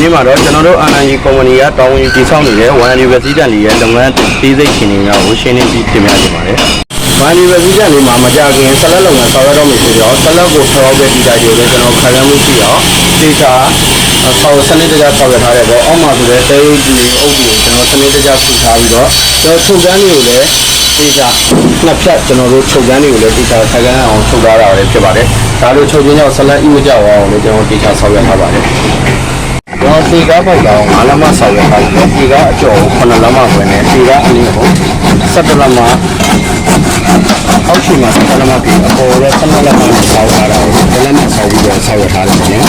နေ့မှာတော့ကျွန်တော်တို့ RNG ကုမ္ပဏီကတာဝန်ယူတည်ဆောက်နေတဲ့ One University တန်ရဲ့လုပ်ငန်းသေးစိတ်ရှင်တွေများကိုရှင်းလင်းပြီးတင်ပြနေပါတယ်။ One University တန်လေးမှာမကြခင်ဆက်လက်လုပ်ငန်းဆောင်ရွက်တော့မယ်ဆိုတော့ဆက်လက်ကိုထောက်ပဲဒီတိုင်းတွေလည်းကျွန်တော်ခံရမှုရှိအောင်ဒေတာဆောက်စနစ်တကျဆောက်ရထားတဲ့ပေါ့အောက်မှာဆိုတဲ့တဲဒီအုပ်ကြီးကိုကျွန်တော်စနစ်တကျထူထားပြီးတော့ကျွန်တော်ချုပ်ကန်းတွေကိုလည်းဒေတာနှစ်ဖြတ်ကျွန်တော်တို့ချုပ်ကန်းတွေကိုလည်းဒေတာခိုင်ခံအောင်ချုပ်ထားတာလည်းဖြစ်ပါတယ်ဒါလိုချုပ်ခြင်းကြောင့်ဆက်လက်ဥပကြအောင်လည်းကျွန်တော်ဒေတာဆောက်ရထားပါတယ် ကျွန်တော်စီကားပေါက်တော့9လမ်းမဆောင်ရပါတယ်စီကားအကျော်9လမ်းမဝင်နေစီကားအလင်းကို17လမ်းမအောက်ရှိမှာ17လမ်းမပြီးအပေါ်ရဲ့17လမ်းမဆောက်ထားတာကိုဒီလမ်းမဆောက်ပြီးတော့ဆောက်ရထားတယ်ခင်ဗျာ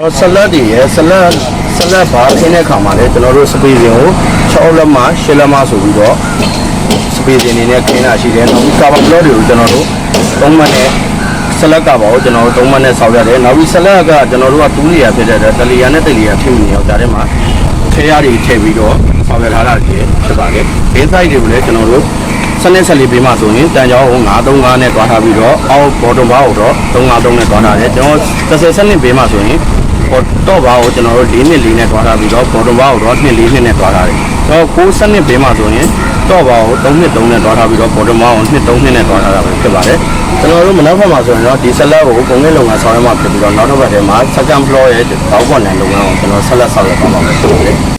တော့ဆလတ်တွေရဲ့ဆလတ်ဆလတ်ဘာခင်းတဲ့ခါမှာလည်းကျွန်တော်တို့စပီဇင်ကို6လမ်းမ10လမ်းမဆိုပြီးတော့စပီဇင်နေနဲ့ခင်းတာရှိတယ်နောက်ပြီးကာဗန်ဘလော့တွေကိုကျွန်တော်တို့သုံးမှတ်နဲ့ ဆလက်ကပါတော့ကျွန်တော်တို့သုံးမနဲ့ဆောက်ရတယ်နောက်ပြီးဆလက်ကကျွန်တော်တို့ကတူးလီယာဖြစ်တဲ့အတွက်တလီယာနဲ့တလီယာဖြစ်နေအောင်ဒါထဲမှာထဲရတွေထည့်ပြီးတော့ဆောက်ရထားတာကြီးဖြစ်ပါတယ်ဘေးဆိုင်တွေကိုလည်းကျွန်တော်တို့စနစ်ဆက်လေးပေးမှဆိုရင်တန်ကြောင်း935နဲ့တွားထားပြီးတော့အောက်ဘော်ဒွန်ဘာကိုတော့353နဲ့တွားထားတယ်ကျွန်တော်30စနစ်ပေးမှဆိုရင်ဘော်တော့ဘာကိုကျွန်တော်တို့4နှစ်4နဲ့တွားထားပြီးတော့ဘော်ဒွန်ဘာကိုတော့2 4နှစ်နဲ့တွားထားတယ်တော့9စနစ်ပေးမှဆိုရင် တော့ဘာကို3နှစ်3နဲ့တွားထားပြီးတော့ဘော်ဒွန်ဘာကို2 3နှစ်နဲ့တွားထားတာပဲဖြစ်ပါတယ်ကျွန်တော်တို့မနောက်ဖက်မှာဆိုရင်တော့ဒီဆက်လက်ကိုပုံနဲ့လုပ်ငန်းဆောင်ရွက်မှာဖြစ်ပြီးတော့နောက်တစ်ပတ်ထဲမှာ second floor ရဲ့တောက်ပေါ်နိုင်လုပ်ငန်းကိုကျွန်တော်ဆက်လက်ဆောင်ရွက်ပါမှာဖြစ်ပါတယ်